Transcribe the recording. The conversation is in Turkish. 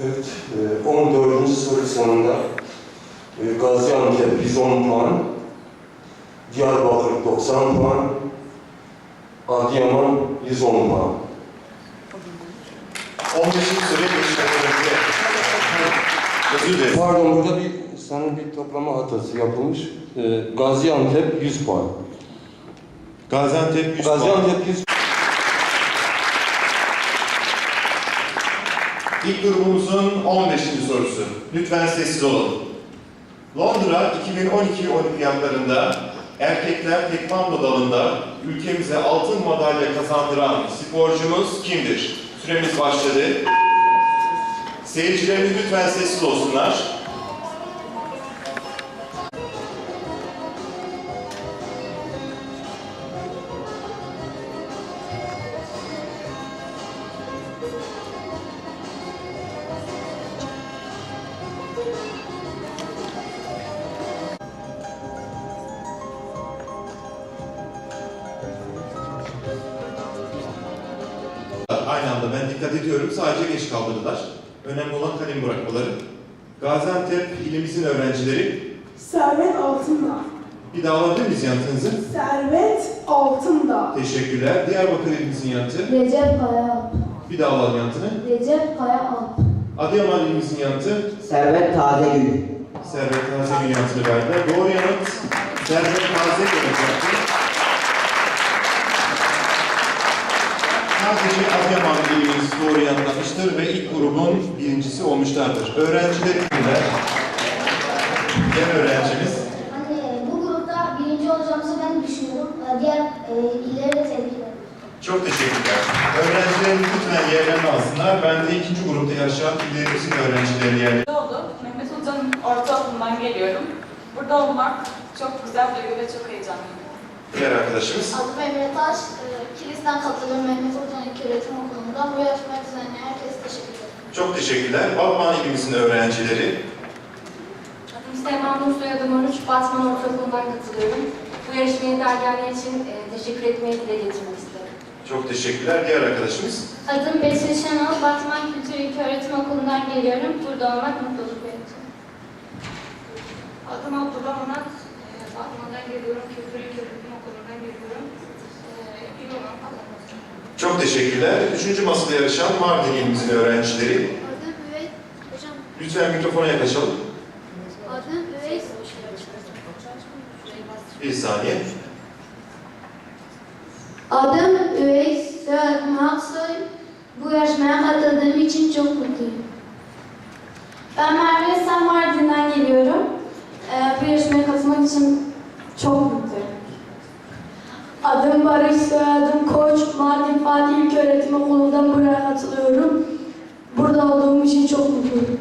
Evet, e, 14. soru sonunda e, Gaziantep 110 puan, Diyarbakır 90 puan, Adıyaman 110 puan. 15. soruya geçmeden önce özür dilerim. Pardon, burada bir sanırım bir toplama hatası yapılmış. E, Gaziantep 100 puan. Gaziantep 100 puan. Gaziantep 100 İlk grubumuzun 15. sorusu. Lütfen sessiz olun. Londra 2012 olimpiyatlarında erkekler tekvando dalında ülkemize altın madalya kazandıran sporcumuz kimdir? Süremiz başladı. Seyircilerimiz lütfen sessiz olsunlar. Aynı anda ben dikkat ediyorum. Sadece geç kaldırdılar. Önemli olan kalem bırakmaları. Gaziantep ilimizin öğrencileri. Servet Altındağ. Bir daha alabilir miyiz yanıtınızı? Servet Altındağ. Teşekkürler. Diyarbakır ilimizin yanıtı. Recep Kaya Alp. Bir daha alalım yanıtını. Recep Kaya Alp. Adıyaman ilimizin yanıtı. Servet Tazegül. Servet Tazegül yanıtını verdiler. Doğru yanıt Servet Tazegül olacaktı. Sadece Adıyaman ilimiz doğru yanıtlamıştır ve ilk grubun birincisi olmuşlardır. Öğrencilerimizler, diğer öğrencimiz Hani bu grupta birinci olacağımızı ben düşünüyorum. Ee, Diğer e, illeri de tebrik ederim. çok teşekkürler. Öğrencilerimiz lütfen yerlerini alsınlar. Ben de ikinci grupta yarışan illerimizin öğrencilerini yerlerine oldu. Mehmet Hoca'nın ortaokulundan geliyorum. Burada olmak çok güzel duygu ve çok heyecanlıyım. Diğer arkadaşımız. Adım Emre Taş. E, Kilis'ten katılıyorum Mehmet Hoca'nın ilköğretim okulundan. Bu yarışmaya düzenleyen herkese teşekkür ederim. Çok teşekkürler. Balkan ilimizin öğrencileri. Adım Süleyman Nur, soyadım Oruç, Batman Ortaokulu'ndan katılıyorum. Bu yarışmaya dergiler için e, teşekkür etmeyi dile getirmek isterim. Çok teşekkürler. Diğer arkadaşımız. Adım Betül Şenol. Batman Kültür İlköğretim Okulu'ndan geliyorum. Burada olmak mutluluk verici. Adım Abdullah Onat, e, Batman'dan geliyorum, Kültür İlköğretim Okulu'ndan geliyorum. E, iyi olmak kazanmasın. Çok teşekkürler. Üçüncü masada yarışan Mardin ilimizin öğrencileri. Adım Üvey. Hocam Lütfen mikrofona yaklaşalım. adım Üvey. Bir saniye. Adım Üveys Sedat Aksoy. Bu yarışmaya katıldığım için çok mutluyum. Ben Merve Sen Mardin'den geliyorum. Ee, bu yarışmaya katılmak için çok mutluyum. Adım Barış, soyadım Koç. Fatih İlköğretim Okulu'ndan buraya katılıyorum. Burada olduğum için çok mutluyum.